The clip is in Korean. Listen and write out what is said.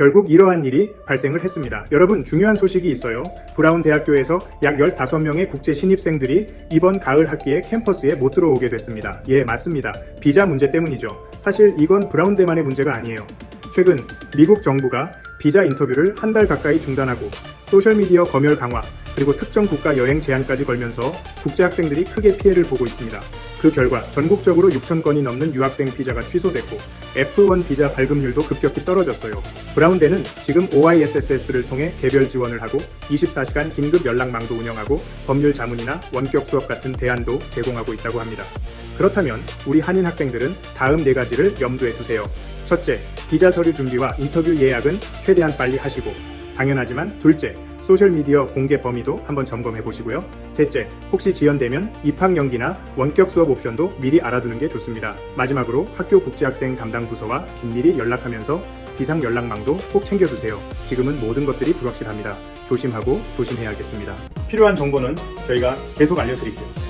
결국 이러한 일이 발생을 했습니다. 여러분 중요한 소식이 있어요. 브라운 대학교에서 약 15명의 국제 신입생들이 이번 가을 학기에 캠퍼스에 못 들어오게 됐습니다. 예, 맞습니다. 비자 문제 때문이죠. 사실 이건 브라운 대만의 문제가 아니에요. 최근 미국 정부가 비자 인터뷰를 한 달 가까이 중단하고 소셜미디어 검열 강화 그리고 특정 국가 여행 제한까지 걸면서 국제 학생들이 크게 피해를 보고 있습니다. 그 결과 전국적으로 6천 건이 넘는 유학생 비자가 취소됐고 F1 비자 발급률도 급격히 떨어졌어요. 브라운대는 지금 OISSS를 통해 개별 지원을 하고 24시간 긴급 연락망도 운영하고 법률 자문이나 원격 수업 같은 대안도 제공하고 있다고 합니다. 그렇다면 우리 한인 학생들은 다음 네 가지를 염두에 두세요. 첫째, 비자 서류 준비와 인터뷰 예약은 최대한 빨리 하시고 당연하지만 둘째, 소셜미디어 공개 범위도 한번 점검해 보시고요. 셋째, 혹시 지연되면 입학 연기나 원격 수업 옵션도 미리 알아두는 게 좋습니다. 마지막으로 학교 국제학생 담당 부서와 긴밀히 연락하면서 비상 연락망도 꼭 챙겨두세요. 지금은 모든 것들이 불확실합니다. 조심하고 조심해야겠습니다. 필요한 정보는 저희가 계속 알려드릴게요.